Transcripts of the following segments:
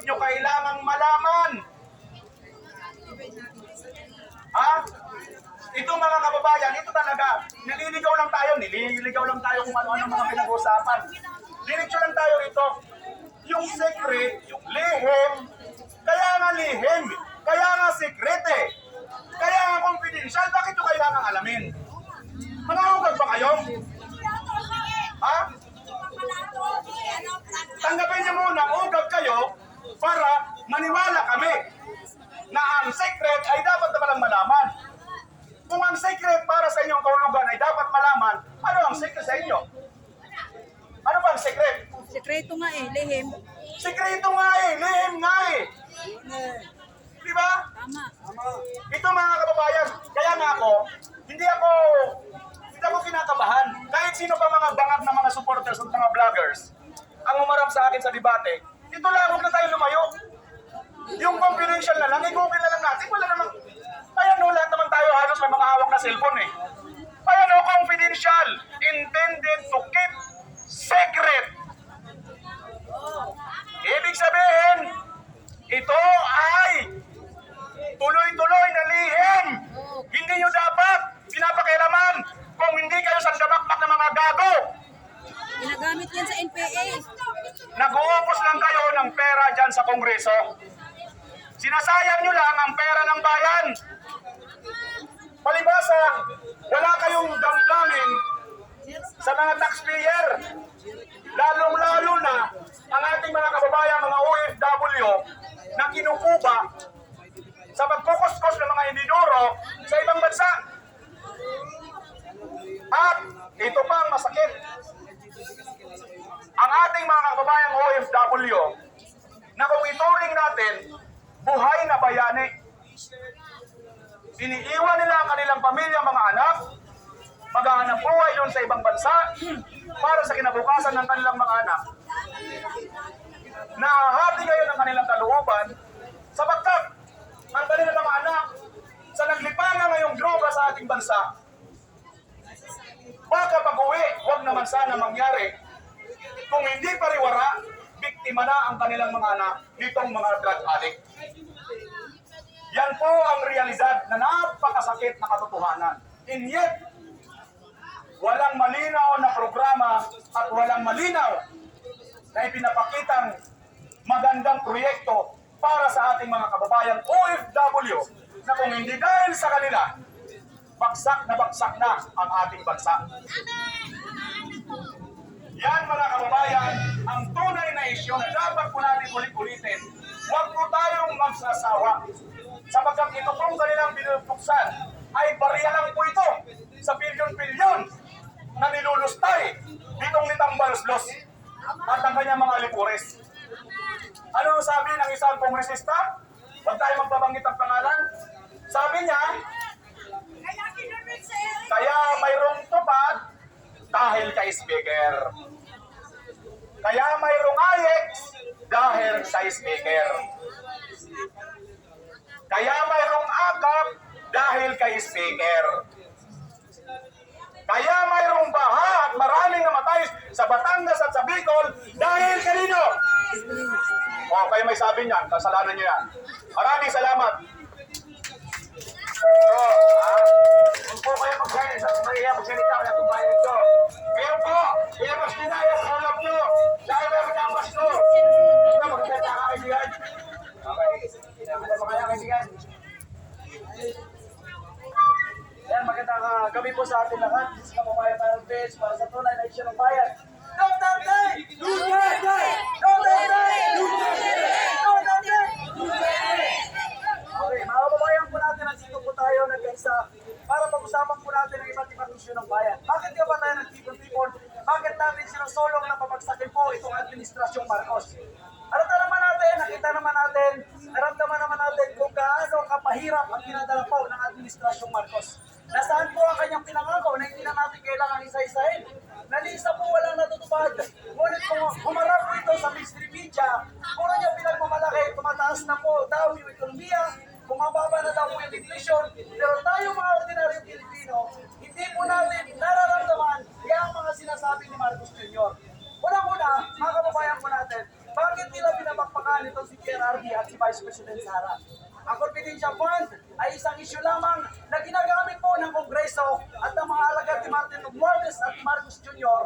Bakit nyo kailangang malaman? Ha? Ito mga kababayan, ito talaga. Nililigaw lang tayo, nililigaw lang tayo kung ano-ano mga pinag-uusapan. Diretso lang tayo rito. Yung secret, yung lihim, kaya nga lihim, kaya nga secret eh. Kaya nga confidential, bakit nyo kailangang alamin? Manahugag ba kayo? Ha? Tanggapin niyo muna, ugag kayo para maniwala kami na ang secret ay dapat na palang malaman. Kung ang secret para sa inyong kaulugan ay dapat malaman, ano ang secret sa inyo? Ano ba ang secret? Sekreto nga eh, lihim. Sekreto nga eh, lihim nga eh. Di ba? Tama. Ito mga kababayan, kaya nga ako, hindi ako, hindi ako kinakabahan. Kahit sino pa mga bangag na mga supporters at mga vloggers, ang umarap sa akin sa debate, ito lang, huwag na tayo lumayo. Yung confidential na lang, i-google na lang natin, wala namang, kaya no, lahat naman tayo halos may mga hawak na cellphone eh. Kaya no, confidential, intended to keep secret. Ibig sabihin, ito ay tuloy-tuloy na lihim. Hindi nyo dapat pinapakialaman kung hindi kayo sandamakmak ng mga gago. Ginagamit yan sa NPA. Nag-uupos lang kayo ng pera dyan sa Kongreso. Sinasayang nyo lang ang pera ng bayan. Palibasa, wala kayong damdamin sa mga taxpayer. Lalong-lalo na ang ating mga kababayan, mga OFW na kinukuba sa pagkukuskos ng mga indidoro sa ibang bansa. At ito pa ang masakit. Ang ating mga kababayang OFW na kung ituring natin, buhay na bayani. Iniiwan nila ang kanilang pamilya, mga anak, maghahanap buhay doon sa ibang bansa para sa kinabukasan ng kanilang mga anak. Nahahati ngayon ang kanilang kalooban sapagkat ang kanilang mga anak sa naglipanan ngayong droga sa ating bansa, baka pag-uwi, huwag naman sana mangyari kung hindi pariwara, biktima na ang kanilang mga anak nitong mga drug addict. Yan po ang realidad na napakasakit na katotohanan. And yet, walang malinaw na programa at walang malinaw na ipinapakitang magandang proyekto para sa ating mga kababayan OFW na kung hindi dahil sa kanila, bagsak na bagsak na ang ating bansa. Yan mga kababayan, ang tunay na isyu na dapat po natin ulit-ulitin. Huwag po tayong magsasawa. Sapagkat ito pong kanilang binubuksan ay barya lang po ito sa bilyon-bilyon na nilulustay ditong nitang baluslos at ang kanyang mga lipures. Ano ang sabi ng isang kongresista? Huwag tayo magbabanggit ang pangalan. Sabi niya, kaya mayroong tupad dahil kay speaker. Kaya mayroong ayek dahil sa speaker. Kaya mayroong akap dahil kay speaker. Kaya mayroong baha at maraming namatay sa Batangas at sa Bicol dahil kanino? O, kayo may sabi niyan, kasalanan niyo yan. Maraming salamat. Po natin ang iba't ibang isyu ng bayan. Bakit nga ba tayo nagtipon-tipon? Bakit natin sinusulong na pabagsakin po itong Administrasyong Marcos? Alata naman natin, nakita naman natin, naramdaman naman natin kung gaano kapahirap ang dinadala po ng Administrasyong Marcos. Nasaan po ang kanyang pinangako na hindi na natin kailangan isa-isahin? Nalisa po walang natutupad. Ngunit kung humarap po ito sa mainstream media, puro niya pinagmamalaki, tumataas na po daw yung ekonomiya, bumababa na daw yung inflation, pero tayo mga ordinaryong Pilipino, hindi po natin nararamdaman yung mga sinasabi ni Marcos Jr. Unang-una, mga kababayan po natin, bakit nila pinapakpakan nitong si PRRD at si Vice President Sara. Ang confidential fund ay isang issue lamang na ginagamit po ng Kongreso at ng mga alagad ni Martin Romualdez at Marcos Jr.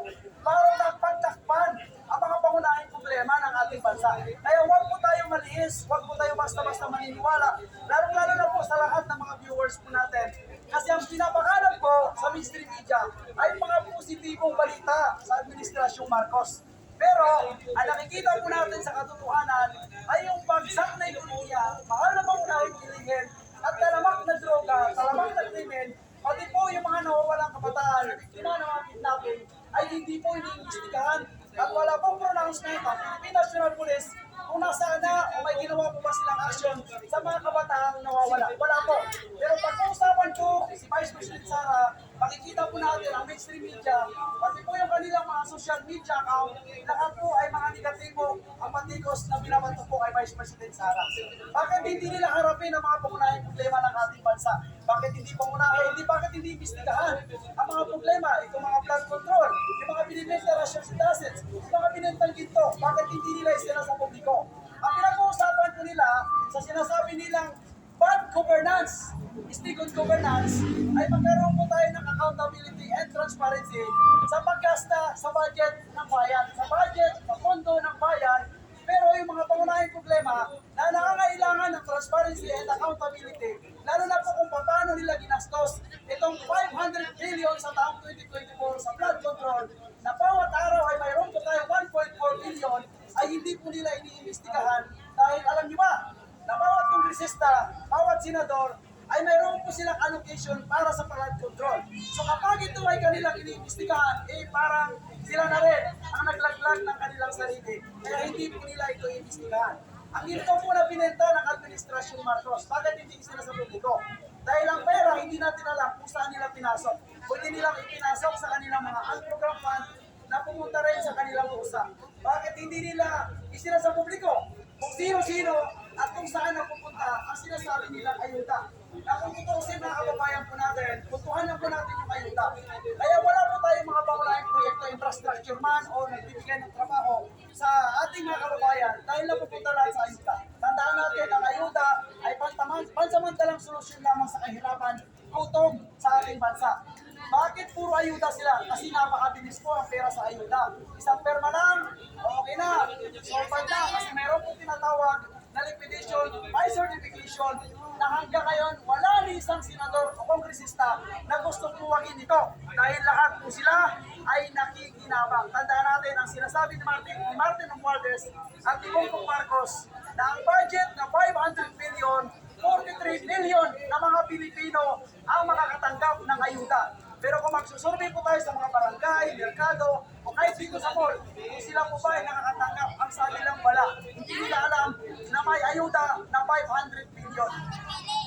para takpan-takpan ang mga pangunahing problema ng ating bansa. Kaya huwag po tayong maliis, huwag po tayong basta-basta maniniwala, lalo-lalo na po sa lahat ng mga viewers po natin. Kasi ang pinapakalat po sa mainstream media ay mga positibong balita sa Administrasyong Marcos. Pero, ang nakikita po natin sa katotohanan ay yung bagsak na ekonomiya, mahal na pangunahing kilingin, at talamak na droga, talamak na krimen, pati po yung mga nawawalang kabataan, yung mga namakit natin, ay hindi po iniimbestigahan at wala pong pronouncement ang Philippine National Police kung nasaan na o may ginawa po ba silang action sa mga kabataang nawawala. Wala po. Pero pag-uusapan po si Vice President Sara, makikita po natin ang mainstream media, pati po yung kanilang mga social media account, lahat po ay mga negatibo ang patikos na binabato po kay Vice President Sara. Bakit hindi nila harapin ang mga pangunahing problema ng ating bansa? Bakit hindi pangunahin? Hindi bakit hindi imbestigahan ang mga problema? Itong mga flood control, yung mga binibenta na shares and assets, yung mga binentang ginto, bakit hindi nila isila sa publiko? Ang pinag-uusapan po nila sa sinasabi nilang bad governance, is good governance, ay magkaroon po tayo ng accountability and transparency sa paggasta sa budget ng bayan, sa budget, sa pondo ng bayan, pero yung mga pangunahing problema na nangangailangan ng transparency and accountability, lalo na po kung paano nila ginastos itong 500 billion sa taong 2024 sa flood control, na bawat araw ay mayroon po tayo 1.4 billion, ay hindi po nila iniimbestigahan dahil alam niyo ba, na bawat kongresista, bawat senador, ay mayroon po silang allocation para sa flood control. So kapag ito ay kanilang iniimbestigahan, eh parang sila na rin ang naglaglag ng kanilang sarili. Kaya hindi po nila ito iimbestigahan. Ang ginto po na binenta ng Administrasyon Marcos, bakit hindi sila sa publiko? Dahil ang pera, hindi natin alam kung saan nila pinasok. Pwede nilang ipinasok sa kanilang mga unprogram fund na pumunta rin sa kanilang pusa. Bakit hindi nila isila sa publiko? Kung sino-sino at kung saan napupunta ang sinasabi nilang ayuda. Na kung tutusin mga kababayan po natin, putuhanan po natin yung ayuda. Kaya wala po tayong mga pangunahing proyekto, infrastructure man o nagbibigay ng trabaho sa ating mga kababayan dahil napupunta lang sa ayuda. Tandaan natin ang ayuda ay pansamantalang solusyon lamang sa kahirapan, gutom sa ating bansa. Bakit puro ayuda sila? Kasi napakabilis po ang pera sa ayuda. Isang perma lang, okay na. So, na, kasi meron po tinatawag na liquidation by certification na hanggang ngayon wala ni isang senador o kongresista na gustong tuwagin ito dahil lahat po sila ay nakikinabang. Tandaan natin ang sinasabi ni Martin, ni Martin Romualdez at ni Bongbong Marcos na ang budget na 500 billion 43 billion na mga Pilipino ang makakatanggap ng ayuda. Pero kung magsusurvey po tayo sa mga barangay, merkado, o kahit dito sa mall, kung sila po ba ay nakakatanggap, ang sabi lang wala. Hindi nila alam na may ayuda na 500 billion.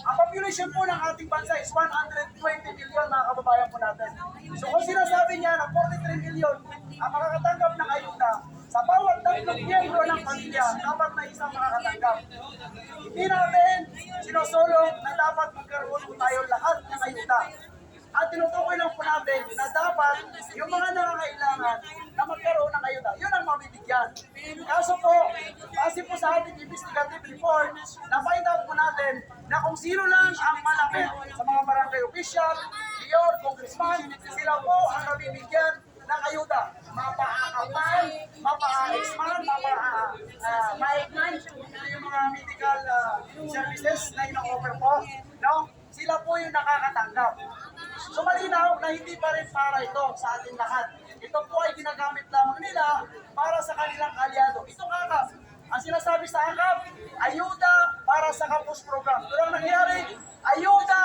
Ang population po ng ating bansa is 120 million mga kababayan po natin. So kung sinasabi niya na 43 million ang makakatanggap ng ayuda, sa bawat tatlong miyembro ng pamilya, dapat na isang makakatanggap. Hindi natin sinusulong na dapat magkaroon po tayo lahat ng ayuda. At tinutukoy lang po natin na dapat yung mga nangangailangan na magkaroon ng ayuda, yun ang mabibigyan. Kaso po, kasi ating investigative report, na-find out po natin na kung sino lang ang malapit sa mga barangay official, mayor, congressman, sila po ang nabibigyan ng ayuda. Mapa-akapan, mapa-alis man, mapa-maignan, yung mga medical ah, services na ino-offer po, no? Sila po yung nakakatanggap. So malinaw na hindi pa rin para ito sa ating lahat. Ito po ay ginagamit lamang nila para sa kanilang aliado. Ito kakap. Ang sinasabi sa akap, ayuda para sa campus program. Pero ang nangyari, ayuda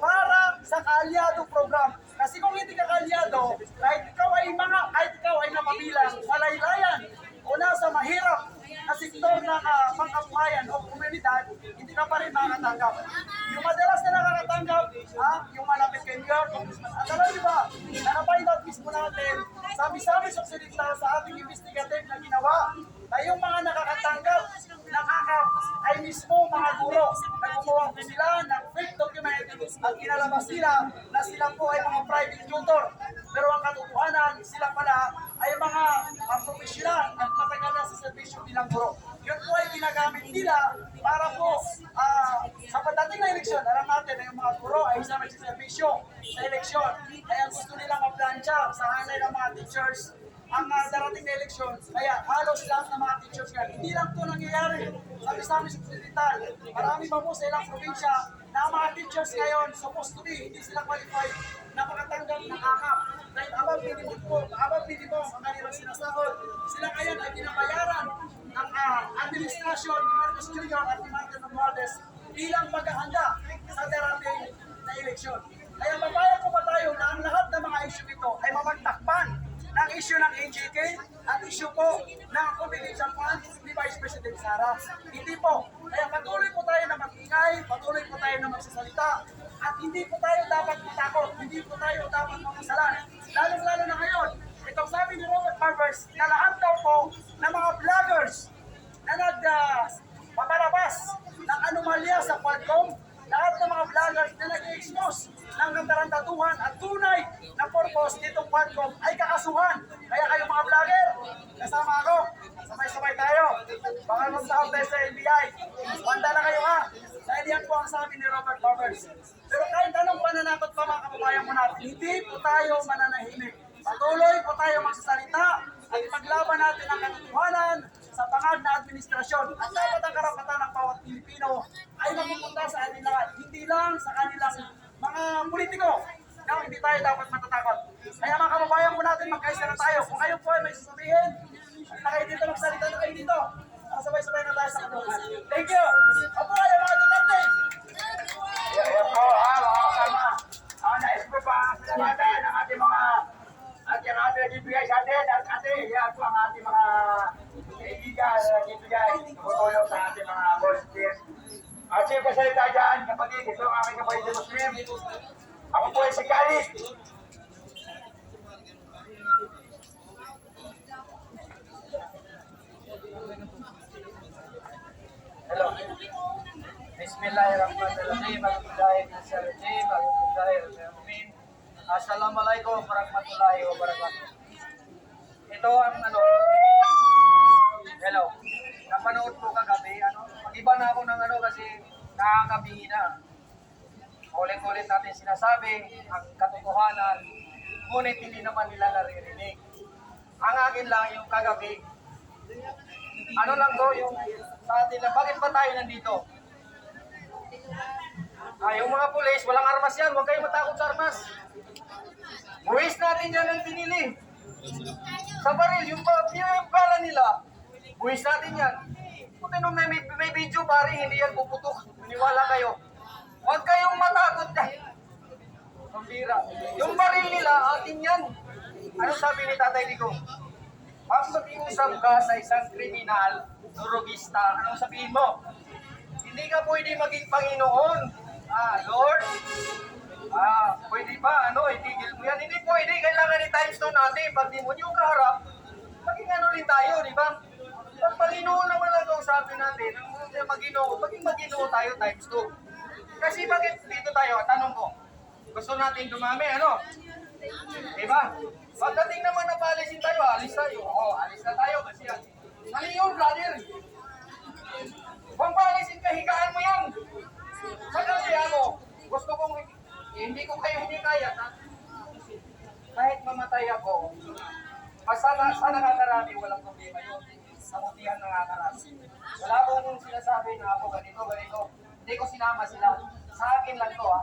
para sa kaalyado program. Kasi kung hindi ka kaalyado, kahit ikaw ay mga, kahit ikaw ay napabilang, malaylayan, o nasa mahirap na sektor ng uh, pangkabuhayan o komunidad, hindi ka pa rin makakatanggap. Yung madalas na nakakatanggap, ha, yung malapit kay New York, at alam niyo ba, na out mismo natin, sabi-sabi sa sa ating investigative na ginawa, na yung mga nakakatanggap ng akap ay mismo mga guro na gumawa po sila ng fake document at inalabas nila na sila po ay mga private tutor. Pero ang katotohanan, sila pala ay mga uh, professional at matagal na sa servisyo bilang guro. Yun po ay ginagamit nila para po ah, sa pagdating na eleksyon, alam natin na yung mga guro ay isa nagsiservisyo sa eleksyon. Kaya gusto nilang maplansya sa hanay ng mga teachers ang ah, darating na eleksyon. Kaya halos lahat ng mga teachers ngayon, hindi lang ito nangyayari. Sa sa Occidental, marami pa po sa ilang probinsya na ang mga teachers ngayon supposed to be, hindi sila qualified na makatanggap ng akap. Dahil abang minimum po, abang minimum ang kanilang sinasahod. Sila ngayon ay pinabayaran ng ah, administrasyon ni Marcos Jr. at ni Martin Romualdez bilang paghahanda sa darating na eleksyon. Kaya papayag ko ba tayo na ang lahat ng mga issue nito ay mamagtakpan ng issue ng NJK at issue po ng Confidential Fund ni Vice President Sara. Hindi po. Kaya patuloy po tayo na mag-ingay, patuloy po tayo na magsasalita, at hindi po tayo dapat matakot, hindi po tayo dapat makasalan. Lalong-lalo na ngayon, itong sabi ni Robert Barbers na lahat daw po ng mga vloggers na nag uh, ng anomalya sa Quadcom, lahat ng mga vloggers na nag-expose ng katarantatuhan at tunay na purpose nitong Quadcom ay kakasuhan. Kaya kayo mga vlogger, kasama ako, sabay-sabay tayo. Baka mag-sound tayo sa NBI. Banda na kayo ha. Dahil yan po ang sabi ni Robert Roberts. Pero kahit anong pananakot pa mga kababayan mo natin, hindi po tayo mananahimik. Patuloy po tayo magsasalita at ipaglaban natin ang katotohanan sa pangad na administrasyon. At dapat ang karapatan ng bawat Pilipino ay mapupunta sa atin lahat, hindi lang sa kanilang mga politiko na hindi tayo dapat matatakot. Kaya mga kababayan po natin, magkaisa na tayo. Kung kayo po ay may sasabihin, na kayo dito magsalita na kayo dito. Sabay-sabay na tayo sa katuhan. Thank you! Opo kayo mga Duterte! Yan po, ha, mga kasama. Ang nais ko pa, salamatan ang ating mga at yung ating nagbibigay sa atin at ating, yan po ang ating mga kaibigan na nagbibigay tumutulong sa ating mga volunteers. At sino pa salita dyan, kapatid, ito ang aking kapatid na Muslim. Ako po ay si Khalid. Hello. Bismillahirrahmanirrahim. Alhamdulillahirrahmanirrahim. Alhamdulillahirrahmanirrahim. Assalamualaikum warahmatullahi wabarakatuh. Ito ang ano. Hello. Napanood ko kagabi. Ano, mag-iba na ako ng ano kasi nakakabingi na. Ulit-ulit natin sinasabi ang katotohanan, ngunit hindi naman nila naririnig. Ang akin lang yung kagabi, ano lang to yung sa atin lang, bakit ba tayo nandito? Ah, yung mga pulis, walang armas yan, huwag kayong matakot sa armas. Buwis natin yan ang binili. Sa baril, yung, yung bala nila, buwis natin yan. Puti nung may, may, video pare, hindi yan puputok. Maniwala kayo. Huwag kayong matakot dyan. Pambira. Yung baril nila, atin yan. Ano sabi ni Tatay Ligo? Pag mag-iusap ka sa isang kriminal, durugista, anong sabihin mo? Hindi ka pwede maging Panginoon. Ah, Lord, ah, pwede ba, ano, itigil mo yan? Hindi pwede, kailangan i-times two natin. Pag di mo yung kaharap, maging ano rin tayo, di ba? Pag Panginoon naman ang kausapin natin, ang maginoo, maging maginoo tayo times two. Kasi bakit dito tayo, tanong ko, gusto natin dumami, ano? Diba? Pagdating naman na paalisin tayo, alis tayo. Oo, alis na tayo kasi yan. Mali yun, brother. Kung paalisin ka, higaan mo yan. Kaya mo, gusto kong, eh, hindi ko kayo hindi kaya. Kahit mamatay ako, basta na, sa nakakarami, walang problema yun. Sa mutihan nakakarami. Wala akong sinasabi na ako ganito, ganito. Hindi ko sinama sila. Sa akin lang to, ha.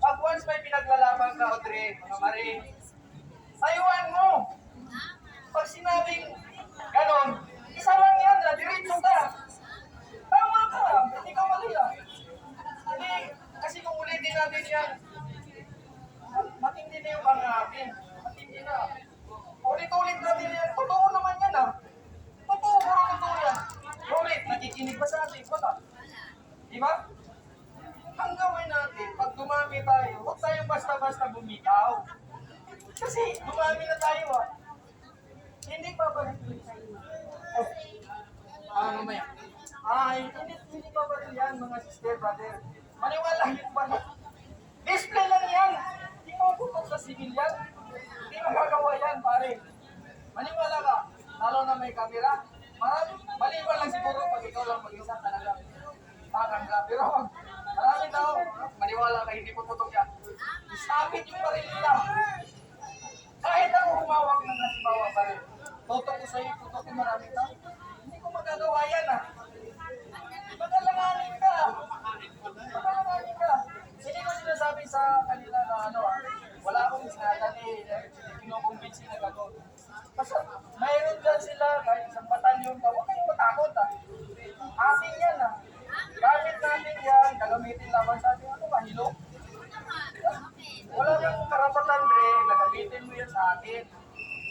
Pag once may pinaglalaban ka, Audrey, mga Marie, sayuan mo. Pag sinabing ganon, isa lang yan, na diretso ka. Tama ka, hindi ka mali ah. Hindi, kasi kung ulitin natin yan, matindi na yung pangapin. Matindi na. Ulit-ulit natin yan. Totoo naman yan ah. Totoo, puro totoo yan. Ulit, nakikinig ba sa atin? Wala. Di ba? Ang gawin natin, pag dumami tayo, huwag tayong basta-basta bumitaw. Kasi dumami na tayo ah. Hindi pa ba Oh. Ah, mamaya. Ay, hindi, pa ba yan, mga sister, brother? Maniwala yung ba Display lang yan. Hindi mo putok sa civilian. Hindi magagawa yan, pare. Maniwala ka. Lalo na may camera. Marami, maliban lang siguro pag ikaw Pero maraming tao, maniwala ka, hindi puputok yan. Sabit yung baril nila. Kahit ako humawak ng halimbawa baril, tutok ko sa'yo, putok ko maraming tao. Hindi ko magagawa yan ah. Magalanganin ka. Magalanganin ka. Hindi ko sinasabi sa kanila na ano, wala akong sinadali, kinukumbinsi na gagawin. Basta mayroon dyan sila, kahit isang batalyon ka, huwag kayong matakot ah. Atin yan ah. Gamit natin yan, gagamitin laban sa. Ano? Wala kang karapatan, Dre, na gamitin mo yan sa akin.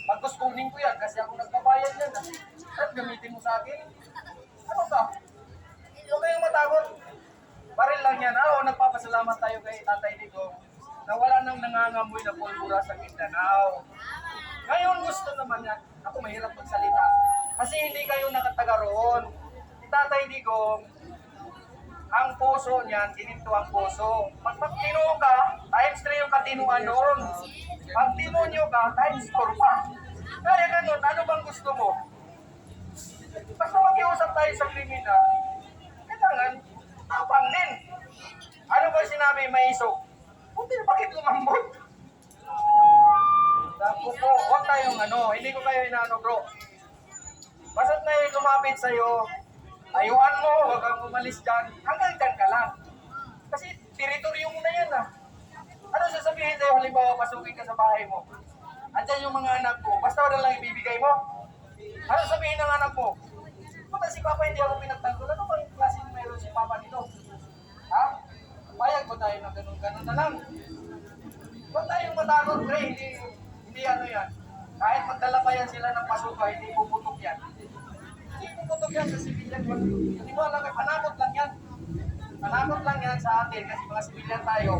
Pagkos kunin ko yan kasi ako nagbabayad yan. ah. At gamitin mo sa akin. Ano ba? Huwag kayong matakot. Baril lang yan. O, nagpapasalamat tayo kay Tatay Digong na wala nang nangangamoy na pulbura sa Mindanao. Ngayon gusto naman yan. Ako mahirap magsalita. Kasi hindi kayo nakataga roon. Tatay Digong, ang puso niyan, ginito ang puso. Pag magtino ka, times 3 yung katinuan noon. Pag timonyo ka, times 4 pa. Kaya ganun, ano bang gusto mo? Basta mag-iusap tayo sa kriminal, kailangan tapang din. Ano ba sinabi may isok? Buti na bakit lumambot? Tapos po, huwag tayong ano, hindi ko kayo inaano bro. Basta't may lumapit sa'yo, ayuan mo, huwag kang umalis dyan, hanggang dyan ka lang. Kasi teritoryo mo na yan ah. Ano sasabihin sa'yo, halimbawa pasukin ka sa bahay mo? Andyan yung mga anak ko, basta wala lang ibibigay mo. Ano sabihin ng anak mo? Puta si Papa hindi ako pinagtanggol. Ano bang klase ng meron si Papa nito? Ha? Payag ba tayo na ganun-ganun na lang? Huwag tayong matakot, Dre. Hindi, hindi ano yan. Kahit magdala pa yan sila ng pasuka, hindi puputok yan. Hindi puputok yan sa civilian. Hindi mo alam, panakot lang yan. Panakot lang yan sa atin kasi mga civilian tayo,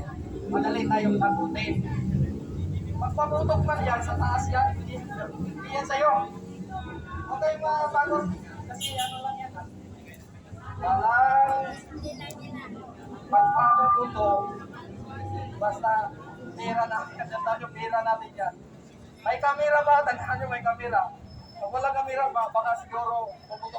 madali tayong takutin. Magpaputok man yan sa taas yan, hindi, hindi yan sa'yo. Huwag kayong matakot kasi ano lang yan. ha? Walang pagpapaputok basta pera natin, katandaan nyo, pera natin yan. May kamera ba? Tandaan nyo may kamera. Pag wala kamera ba, baka siguro puputok